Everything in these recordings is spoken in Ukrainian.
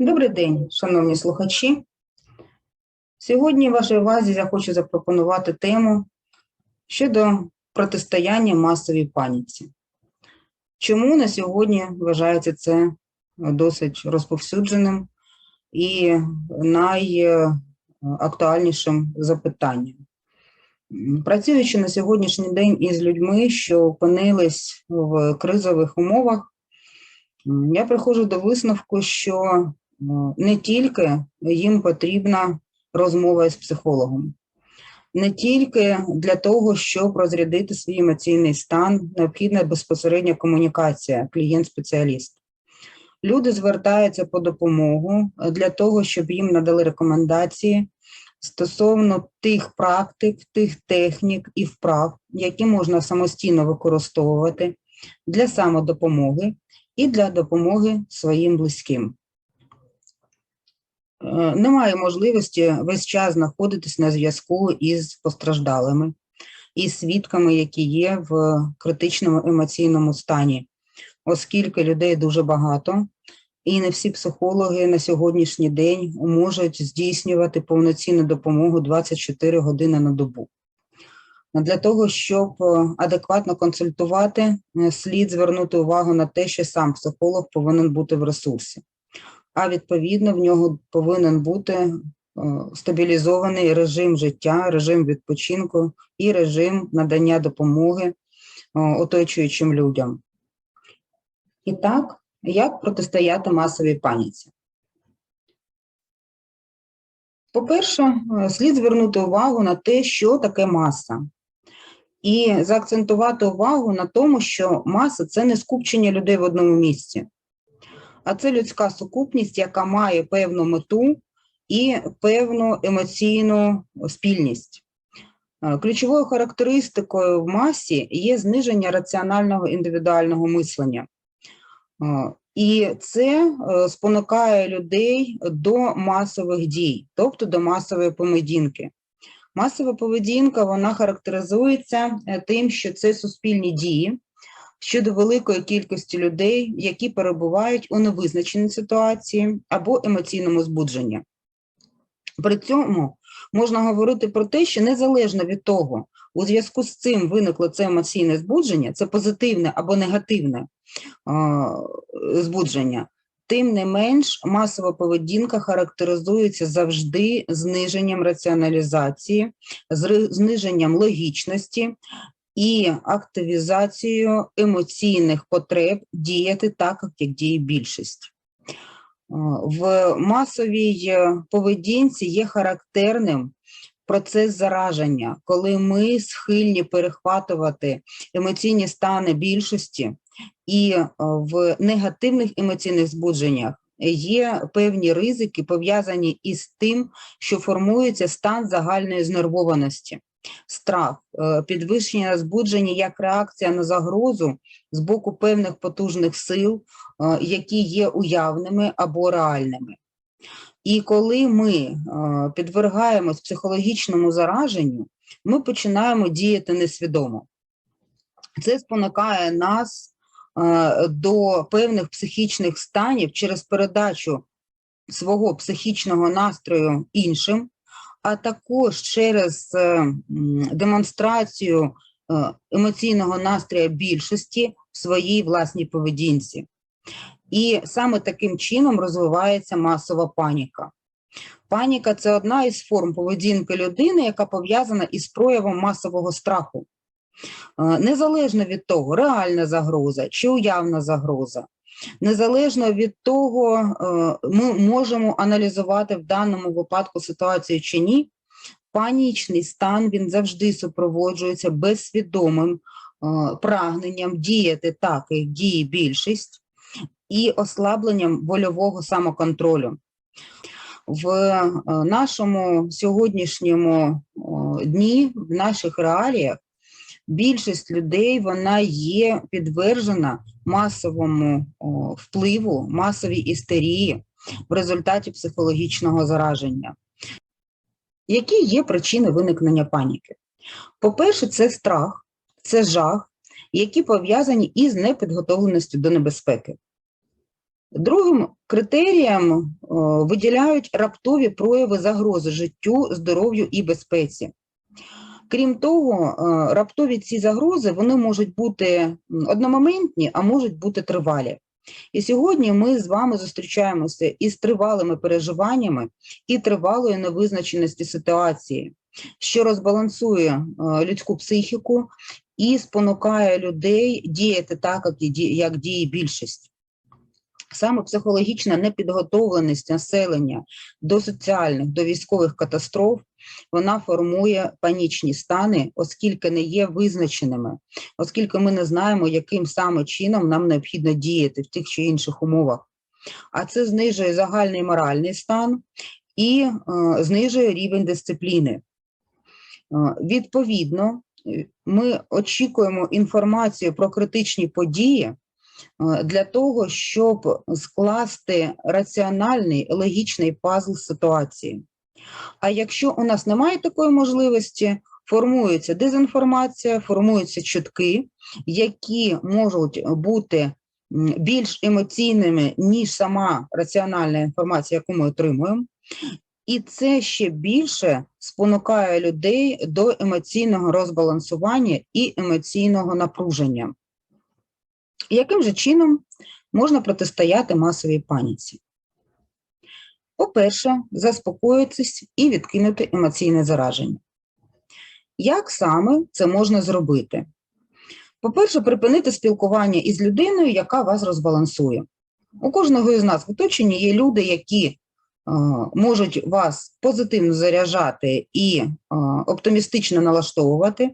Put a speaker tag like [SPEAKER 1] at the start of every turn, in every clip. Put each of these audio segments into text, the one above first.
[SPEAKER 1] Добрий день, шановні слухачі. Сьогодні вашій увазі я хочу запропонувати тему щодо протистояння масовій паніці. Чому на сьогодні вважається це досить розповсюдженим і найактуальнішим запитанням? Працюючи на сьогоднішній день із людьми, що опинились в кризових умовах, я приходжу до висновку, що не тільки їм потрібна розмова з психологом, не тільки для того, щоб розрядити свій емоційний стан, необхідна безпосередня комунікація, клієнт-спеціаліст. Люди звертаються по допомогу для того, щоб їм надали рекомендації стосовно тих практик, тих технік і вправ, які можна самостійно використовувати для самодопомоги і для допомоги своїм близьким. Е, Немає можливості весь час знаходитись на зв'язку із постраждалими, із свідками, які є в критичному емоційному стані, оскільки людей дуже багато, і не всі психологи на сьогоднішній день можуть здійснювати повноцінну допомогу 24 години на добу. Для того, щоб е, адекватно консультувати, е, слід звернути увагу на те, що сам психолог повинен бути в ресурсі, а відповідно в нього повинен бути е, стабілізований режим життя, режим відпочинку і режим надання допомоги е, оточуючим людям. І так, як протистояти масовій паніці? По-перше, е, слід звернути увагу на те, що таке маса, і заакцентувати увагу на тому, що маса це не скупчення людей в одному місці, а це людська сукупність, яка має певну мету і певну емоційну спільність. Е, Ключовою характеристикою в масі є зниження раціонального індивідуального мислення. Е, І це е, спонукає людей до масових дій, тобто до масової поведінки. Масова поведінка вона характеризується тим, що це суспільні дії щодо великої кількості людей, які перебувають у невизначеній ситуації або емоційному збудженні. При цьому можна говорити про те, що незалежно від того, у зв'язку з цим виникло це емоційне збудження, це позитивне або негативне збудження, тим не менш масова поведінка характеризується завжди зниженням раціоналізації, зниженням логічності і активізацією емоційних потреб діяти так, як діє більшість. В масовій е, поведінці є характерним процес зараження, коли ми схильні перехватувати емоційні стани більшості, і е, в негативних емоційних збудженнях є певні ризики, пов'язані із тим, що формується стан загальної знервованості, страх, е, підвищення збудження як реакція на загрозу з боку певних потужних сил, е, які є уявними або реальними. І коли ми е, підвергаємось психологічному зараженню, ми починаємо діяти несвідомо. Це спонукає нас до певних психічних станів через передачу свого психічного настрою іншим, а також через е, демонстрацію е, емоційного настрою більшості в своїй власній поведінці. І саме таким чином розвивається масова паніка. Паніка це одна із форм поведінки людини, яка пов'язана із проявом масового страху. Е, Незалежно від того, реальна загроза чи уявна загроза, незалежно від того, е, ми можемо аналізувати в даному випадку ситуацію чи ні, панічний стан він завжди супроводжується безсвідомим е, прагненням діяти так, як діє більшість, і ослабленням вольового самоконтролю. В е, нашому сьогоднішньому дні, в наших реаліях, більшість людей вона є підтверджена масовому о, впливу, масовій істерії в результаті психологічного зараження. Які є причини виникнення паніки? По-перше, це страх, це жах, які пов'язані із непідготовленістю до небезпеки. Другим критерієм виділяють раптові прояви загрози життю, здоров'ю і безпеці. Крім того, е, раптові ці загрози вони можуть бути одномоментні, а можуть бути тривалі. І сьогодні ми з вами зустрічаємося із тривалими переживаннями і тривалою невизначеності ситуації, що розбалансує е, людську психіку і спонукає людей діяти так, як діє більшість. Саме психологічна непідготовленість населення до соціальних, до військових катастроф, вона формує панічні стани, оскільки не є визначеними, оскільки ми не знаємо, яким саме чином нам необхідно діяти в тих чи інших умовах. А це знижує загальний моральний стан і е, знижує рівень дисципліни. Е, Відповідно, ми очікуємо інформацію про критичні події для того, щоб скласти раціональний логічний пазл ситуації. А якщо у нас немає такої можливості, формується дезінформація, формуються чутки, які можуть бути більш емоційними, ніж сама раціональна інформація, яку ми отримуємо. І це ще більше спонукає людей до емоційного розбалансування і емоційного напруження. Яким же чином можна протистояти масовій паніці? По-перше, заспокоїтись і відкинути емоційне зараження. Як саме це можна зробити? По-перше, припинити спілкування із людиною, яка вас розбалансує. У кожного із нас в оточенні є люди, які е, можуть вас позитивно заряджати і е, оптимістично налаштовувати,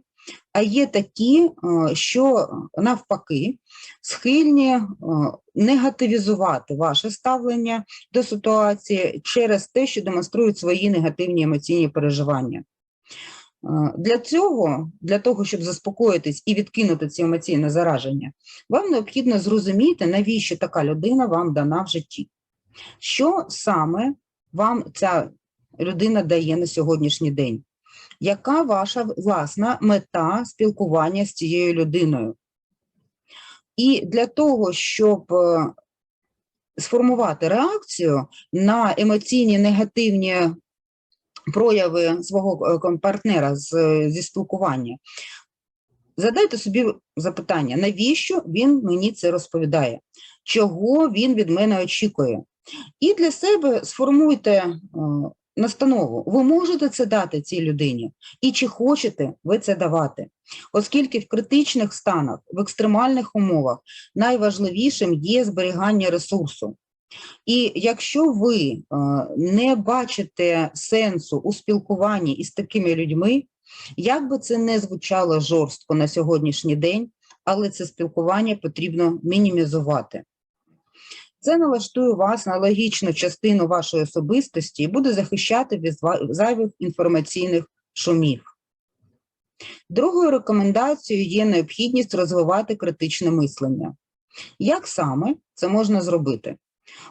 [SPEAKER 1] а є такі, е, що навпаки схильні е, негативізувати ваше ставлення до ситуації через те, що демонструють свої негативні емоційні переживання. Е, Для цього, для того, щоб заспокоїтись і відкинути ці емоційне зараження, вам необхідно зрозуміти, навіщо така людина вам дана в житті. Що саме вам ця людина дає на сьогоднішній день? Яка ваша власна мета спілкування з цією людиною? І для того, щоб е, сформувати реакцію на емоційні негативні прояви свого е, партнера з, е, зі спілкування, задайте собі запитання, навіщо він мені це розповідає, чого він від мене очікує. І для себе сформуйте настанову. Ви можете це дати цій людині, і чи хочете ви це давати, оскільки в критичних станах, в екстремальних умовах найважливішим є зберігання ресурсу. І якщо ви е, не бачите сенсу у спілкуванні із такими людьми, як би це не звучало жорстко на сьогоднішній день, але це спілкування потрібно мінімізувати. Це налаштує вас на логічну частину вашої особистості і буде захищати від зайвих інформаційних шумів. Другою рекомендацією є необхідність розвивати критичне мислення. Як саме це можна зробити?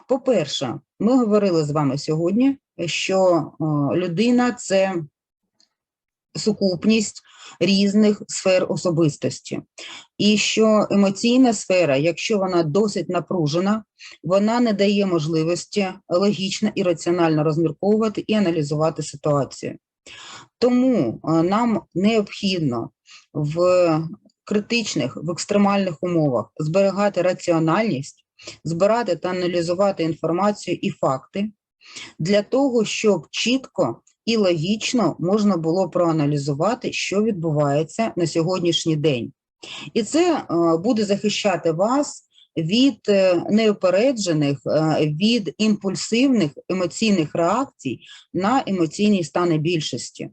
[SPEAKER 1] По-перше, ми говорили з вами сьогодні, що е, людина це сукупність різних сфер особистості, і що емоційна сфера, якщо вона досить напружена, вона не дає можливості логічно і раціонально розмірковувати і аналізувати ситуацію. Тому е, нам необхідно в критичних, в екстремальних умовах зберігати раціональність, збирати та аналізувати інформацію і факти для того, щоб чітко і логічно можна було проаналізувати, що відбувається на сьогоднішній день. І це е, буде захищати вас від е, неупереджених, е, від імпульсивних емоційних реакцій на емоційні стани більшості.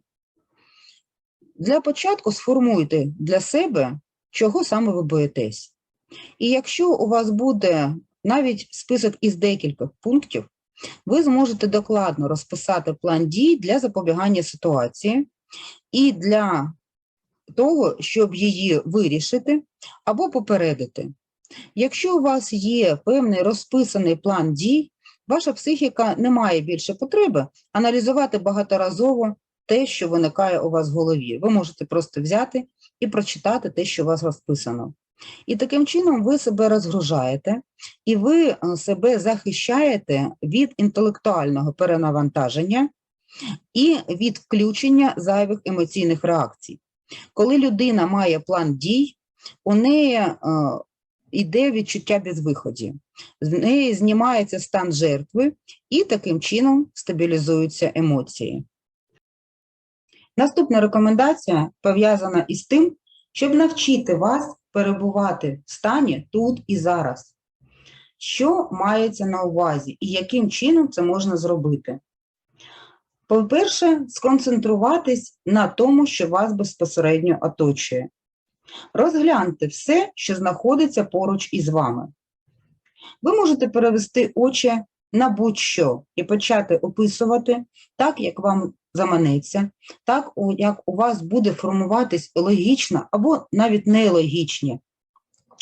[SPEAKER 1] Для початку сформуйте для себе, чого саме ви боїтесь. І якщо у вас буде навіть список із декількох пунктів, ви зможете докладно розписати план дій для запобігання ситуації і для того, щоб її вирішити або попередити. Якщо у вас є певний розписаний план дій, ваша психіка не має більше потреби аналізувати багаторазово те, що виникає у вас в голові. Ви можете просто взяти і прочитати те, що у вас розписано. І таким чином ви себе розгружаєте і ви е, себе захищаєте від інтелектуального перенавантаження і від включення зайвих емоційних реакцій. Коли людина має план дій, у неї е, йде відчуття безвиході, з неї знімається стан жертви, і таким чином стабілізуються емоції. Наступна рекомендація пов'язана із тим, щоб навчити вас перебувати в стані тут і зараз. Що мається на увазі і яким чином це можна зробити? По-перше, сконцентруватись на тому, що вас безпосередньо оточує. Розгляньте все, що знаходиться поруч із вами. Ви можете перевести очі на будь-що і почати описувати так, як вам заманеться, так, як у вас буде формуватись логічна або навіть нелогічні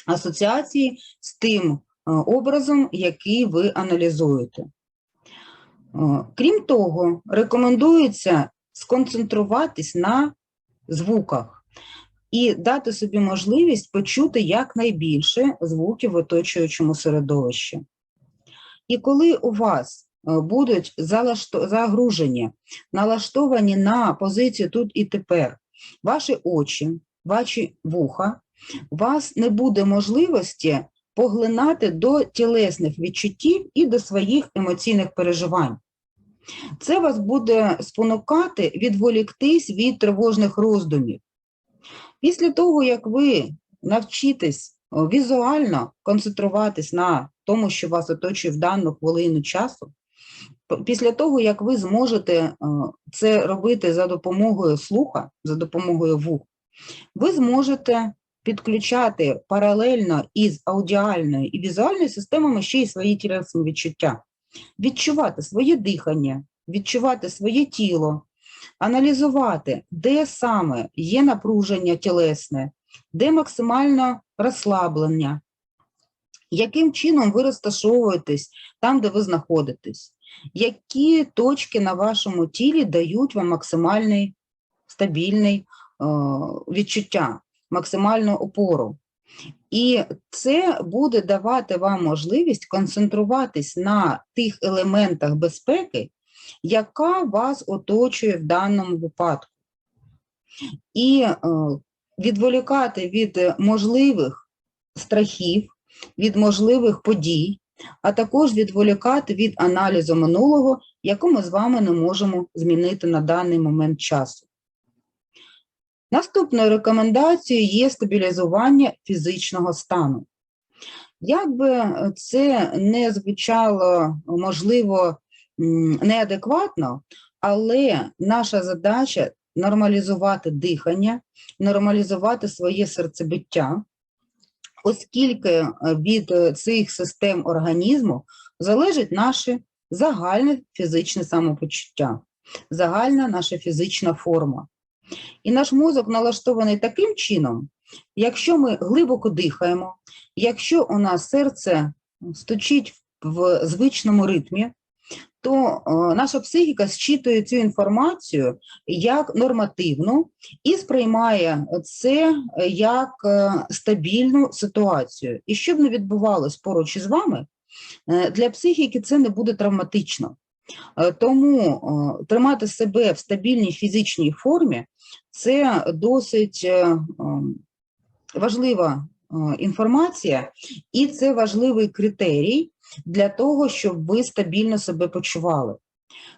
[SPEAKER 1] асоціації з тим е, образом, який ви аналізуєте. Е, Крім того, рекомендується сконцентруватись на звуках і дати собі можливість почути якнайбільше звуків в оточуючому середовищі. І коли у вас е, будуть загружені, налаштовані на позицію тут і тепер, ваші очі, ваші вуха, у вас не буде можливості поглинати до тілесних відчуттів і до своїх емоційних переживань. Це вас буде спонукати відволіктись від тривожних роздумів. Після того, як ви навчитесь візуально концентруватись на тому, що вас оточує в дану хвилину часу, після того, як ви зможете е, це робити за допомогою слуха, за допомогою вух, ви зможете підключати паралельно із аудіальною і візуальною системами ще й свої тілесні відчуття, відчувати своє дихання, відчувати своє тіло, аналізувати, де саме є напруження тілесне, де максимально розслаблення, яким чином ви розташовуєтесь там, де ви знаходитесь, які точки на вашому тілі дають вам максимальний стабільний е, відчуття, максимальну опору. І це буде давати вам можливість концентруватись на тих елементах безпеки, яка вас оточує в даному випадку. І е, відволікати від можливих страхів, від можливих подій, а також відволікати від аналізу минулого, яку ми з вами не можемо змінити на даний момент часу. Наступною рекомендацією є стабілізування фізичного стану. Як би це не звучало, можливо, неадекватно, але наша задача нормалізувати дихання, нормалізувати своє серцебиття, оскільки е, від е, цих систем організму залежить наше загальне фізичне самопочуття, загальна наша фізична форма. І наш мозок налаштований таким чином, якщо ми глибоко дихаємо, якщо у нас серце стучить в звичному ритмі, то е, наша психіка зчитує цю інформацію як нормативну і сприймає це як е, стабільну ситуацію. І що б не відбувалось поруч із вами, е, для психіки це не буде травматично. Е, Тому е, тримати себе в стабільній фізичній формі це досить е, важлива е, інформація, і це важливий критерій для того, щоб ви стабільно себе почували.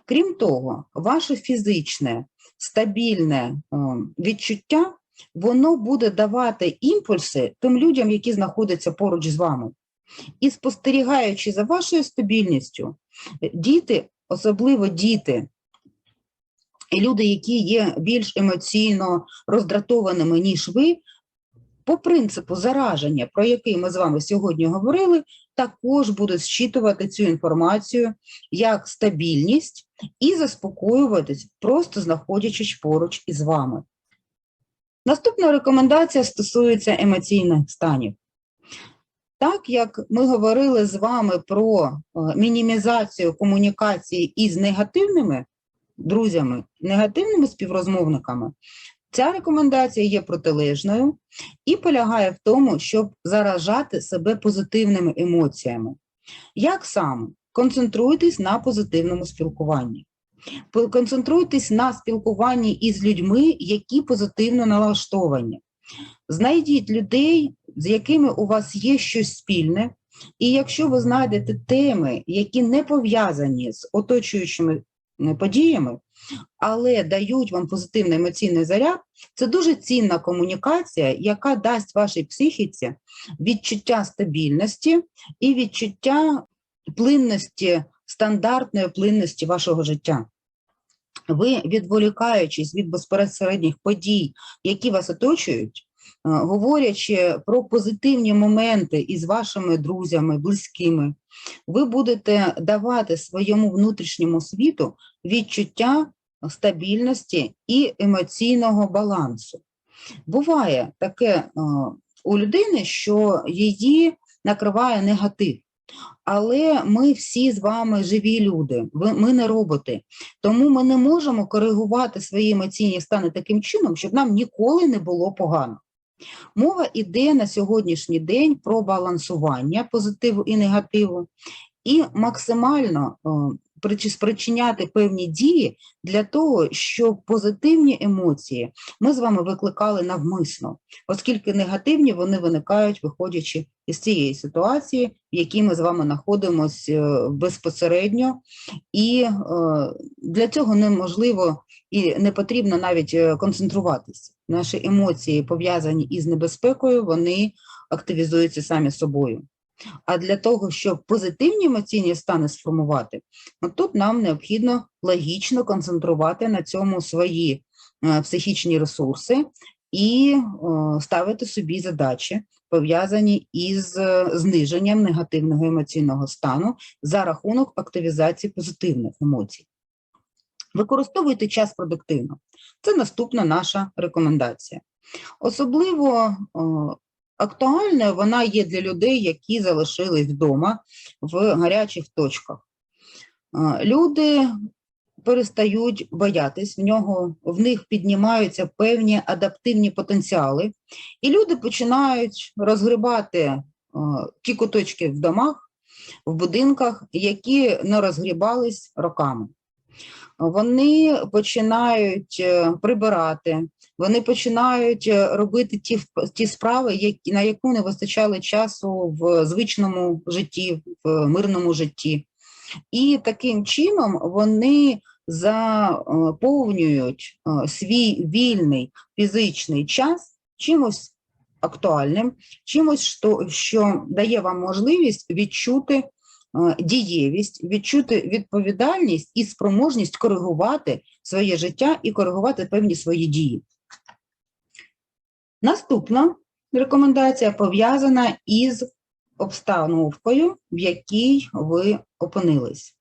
[SPEAKER 1] Крім того, ваше фізичне стабільне е, відчуття, воно буде давати імпульси тим людям, які знаходяться поруч з вами. І спостерігаючи за вашою стабільністю, діти, особливо діти, і люди, які є більш емоційно роздратованими, ніж ви, по принципу зараження, про який ми з вами сьогодні говорили, також будуть зчитувати цю інформацію як стабільність і заспокоюватись, просто знаходячись поруч із вами. Наступна рекомендація стосується емоційних станів. Так як ми говорили з вами про е, мінімізацію комунікації із негативними друзями, негативними співрозмовниками, Ця рекомендація є протилежною і полягає в тому, щоб заражати себе позитивними емоціями. Як саме? Концентруйтесь на позитивному спілкуванні. Концентруйтесь на спілкуванні із людьми, які позитивно налаштовані. Знайдіть людей, з якими у вас є щось спільне, і якщо ви знайдете теми, які не пов'язані з оточуючими е, подіями, але дають вам позитивний емоційний заряд, це дуже цінна комунікація, яка дасть вашій психіці відчуття стабільності і відчуття плинності, стандартної плинності вашого життя. Ви, відволікаючись від безпосередніх подій, які вас оточують, говорячи про позитивні моменти із вашими друзями, близькими, ви будете давати своєму внутрішньому світу відчуття стабільності і емоційного балансу. Буває таке е, у людини, що її накриває негатив. Але ми всі з вами живі люди, ми не роботи. Тому ми не можемо коригувати свої емоційні стани таким чином, щоб нам ніколи не було погано. Мова йде на сьогоднішній день про балансування позитиву і негативу, і максимально е, спричиняти певні дії для того, щоб позитивні емоції ми з вами викликали навмисно, оскільки негативні вони виникають, виходячи із цієї ситуації, в якій ми з вами знаходимося безпосередньо, і е, для цього неможливо і не потрібно навіть е, концентруватися. Наші емоції, пов'язані із небезпекою, вони активізуються самі собою. А для того, щоб позитивні емоційні стани сформувати, ну, тут нам необхідно логічно концентрувати на цьому свої е, психічні ресурси і е, ставити собі задачі, пов'язані із е, зниженням негативного емоційного стану за рахунок активізації позитивних емоцій. Використовуйте час продуктивно. Це наступна наша рекомендація. Особливо актуальною вона є для людей, які залишились вдома в гарячих точках. Люди перестають боятись, в, нього, в них піднімаються певні адаптивні потенціали, і люди починають розгрібати ті куточки в домах, в будинках, які не розгрібались роками. Вони починають е, прибирати, вони починають е, робити ті, ті справи, які, на яку не вистачало часу в звичному житті, в мирному житті. І таким чином вони заповнюють е, свій вільний фізичний час чимось актуальним, чимось, що, що дає вам можливість відчути дієвість, відчути відповідальність і спроможність коригувати своє життя і коригувати певні свої дії. Наступна рекомендація пов'язана із обстановкою, в якій ви опинились.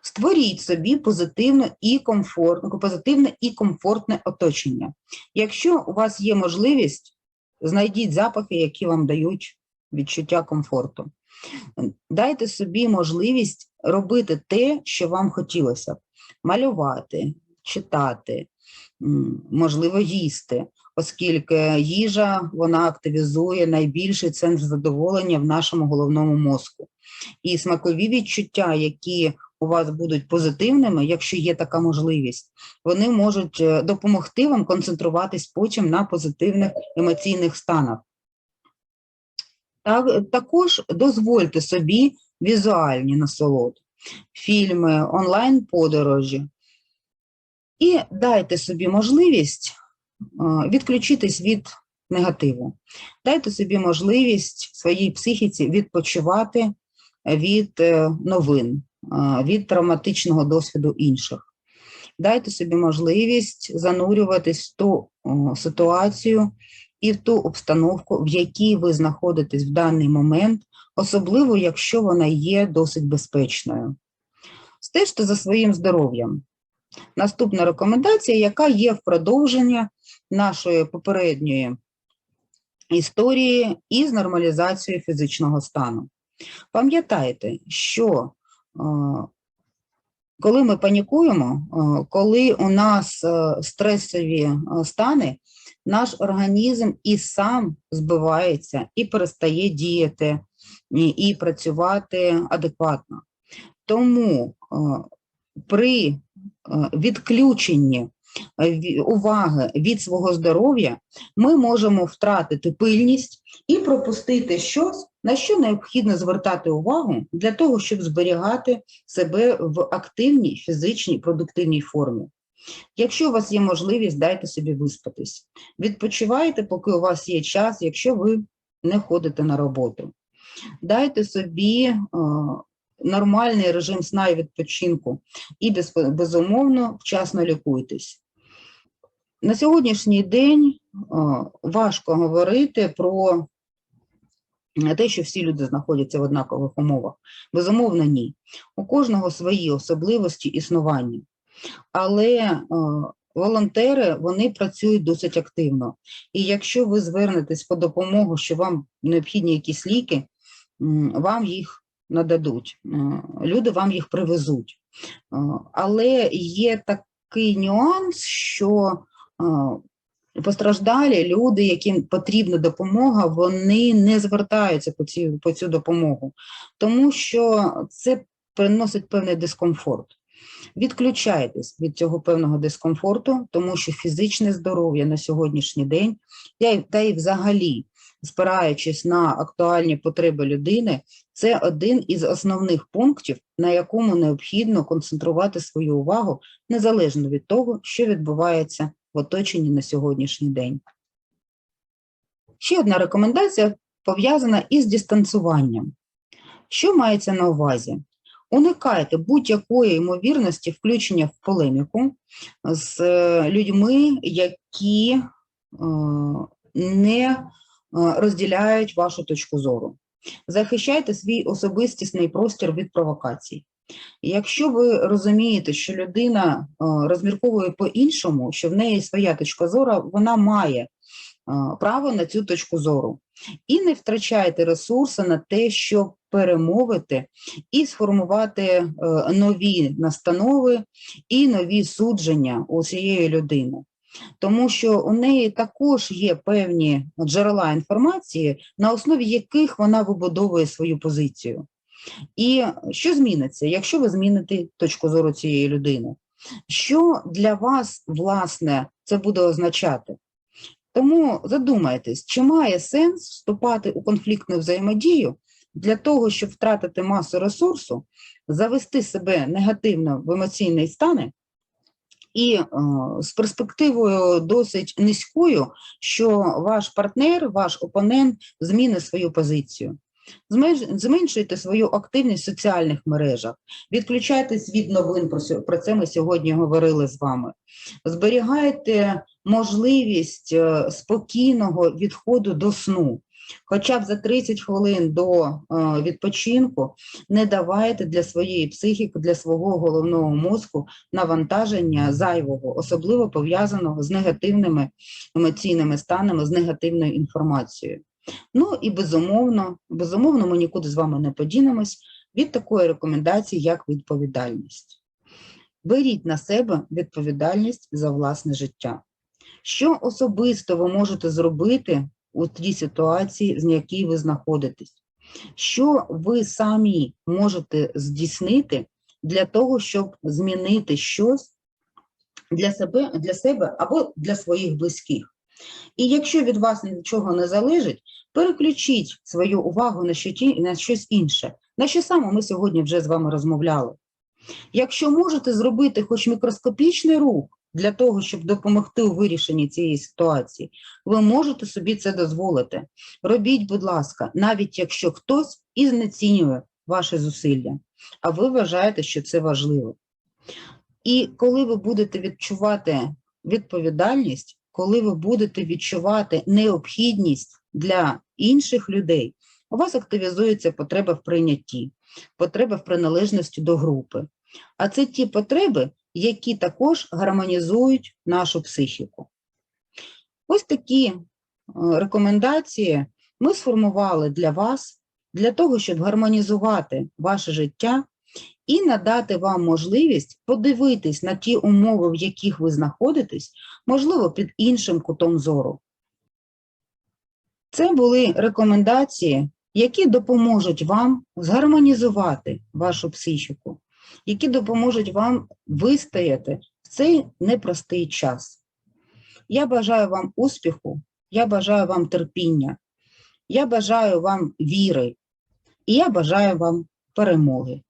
[SPEAKER 1] Створіть собі позитивне і комфортне, позитивне і комфортне оточення. Якщо у вас є можливість, знайдіть запахи, які вам дають відчуття комфорту. Дайте собі можливість робити те, що вам хотілося б: малювати, читати, можливо, їсти, оскільки їжа вона активізує найбільший центр задоволення в нашому головному мозку. І смакові відчуття, які у вас будуть позитивними, якщо є така можливість, вони можуть е, допомогти вам концентруватись потім на позитивних емоційних станах. Так, також дозвольте собі візуальні насолоди, фільми, онлайн-подорожі. І дайте собі можливість е, відключитись від негативу. Дайте собі можливість своїй психіці відпочивати від е, новин, е, від травматичного досвіду інших. Дайте собі можливість занурюватись в ту ситуацію і в ту обстановку, в якій ви знаходитесь в даний момент, особливо якщо вона є досить безпечною. Стежте за своїм здоров'ям. Наступна рекомендація, яка є в продовження нашої попередньої історії із нормалізацією фізичного стану. Пам'ятайте, що е, коли ми панікуємо, е, коли у нас е, стресові стани, наш організм і сам збивається, і перестає діяти, і, працювати адекватно. Тому е, при е, відключенні е, уваги від свого здоров'я ми можемо втратити пильність і пропустити щось, на що необхідно звертати увагу для того, щоб зберігати себе в активній фізичній продуктивній формі. Якщо у вас є можливість, дайте собі виспатись. Відпочивайте, поки у вас є час, якщо ви не ходите на роботу. Дайте собі е, нормальний режим сна і відпочинку і без, безумовно вчасно лікуйтесь. На сьогоднішній день е, важко говорити про те, що всі люди знаходяться в однакових умовах. Безумовно, ні. У кожного свої особливості існування. Але е, волонтери вони працюють досить активно. І якщо ви звернетесь по допомогу, що вам необхідні якісь ліки, вам їх нададуть, е, люди вам їх привезуть. Е, Але є такий нюанс, що постраждалі люди, яким потрібна допомога, вони не звертаються по, ці, по цю допомогу, тому що це приносить певний дискомфорт. Відключайтесь від цього певного дискомфорту, тому що фізичне здоров'я на сьогоднішній день, та й- взагалі, спираючись на актуальні потреби людини, це один із основних пунктів, на якому необхідно концентрувати свою увагу незалежно від того, що відбувається в оточенні на сьогоднішній день. Ще одна рекомендація пов'язана із дистанціюванням. Що мається на увазі? Уникайте будь-якої ймовірності включення в полеміку з е, людьми, які е, не е, розділяють вашу точку зору. Захищайте свій особистісний простір від провокацій. Якщо ви розумієте, що людина розмірковує по-іншому, що в неї своя точка зору, вона має право на цю точку зору. І не втрачайте ресурси на те, щоб перемовити і сформувати е, нові настанови і нові судження у цієї людини. Тому що у неї також є певні джерела інформації, на основі яких вона вибудовує свою позицію. І що зміниться, якщо ви зміните точку зору цієї людини? Що для вас, власне, це буде означати? Тому задумайтесь, чи має сенс вступати у конфліктну взаємодію для того, щоб втратити масу ресурсу, завести себе негативно в емоційний стани і е, з перспективою досить низькою, що ваш партнер, ваш опонент змінить свою позицію. Зменшуйте свою активність в соціальних мережах, відключайтесь від новин, про це ми сьогодні говорили з вами. Зберігайте можливість е, спокійного відходу до сну. Хоча б за 30 хвилин до е, відпочинку не давайте для своєї психіки, для свого головного мозку навантаження зайвого, особливо пов'язаного з негативними емоційними станами, з негативною інформацією. Ну і безумовно, безумовно, ми нікуди з вами не подінемось від такої рекомендації, як відповідальність. Беріть на себе відповідальність за власне життя. Що особисто ви можете зробити у тій ситуації, з якій ви знаходитесь? Що ви самі можете здійснити для того, щоб змінити щось для себе, для себе або для своїх близьких? І якщо від вас нічого не залежить, переключіть свою увагу на, на щось інше, на що саме ми сьогодні вже з вами розмовляли. Якщо можете зробити хоч мікроскопічний рух для того, щоб допомогти у вирішенні цієї ситуації, ви можете собі це дозволити. Робіть, будь ласка, навіть якщо хтось і знецінює ваші зусилля, а ви вважаєте, що це важливо. І коли ви будете відчувати відповідальність, коли ви будете відчувати необхідність для інших людей, у вас активізується потреба в прийнятті, потреба в приналежності до групи. А це ті потреби, які також гармонізують нашу психіку. Ось такі е, рекомендації ми сформували для вас, для того, щоб гармонізувати ваше життя і надати вам можливість подивитись на ті умови, в яких ви знаходитесь, можливо, під іншим кутом зору. Це були рекомендації, які допоможуть вам згармонізувати вашу психіку, які допоможуть вам вистояти в цей непростий час. Я бажаю вам успіху, я бажаю вам терпіння, я бажаю вам віри, і я бажаю вам перемоги.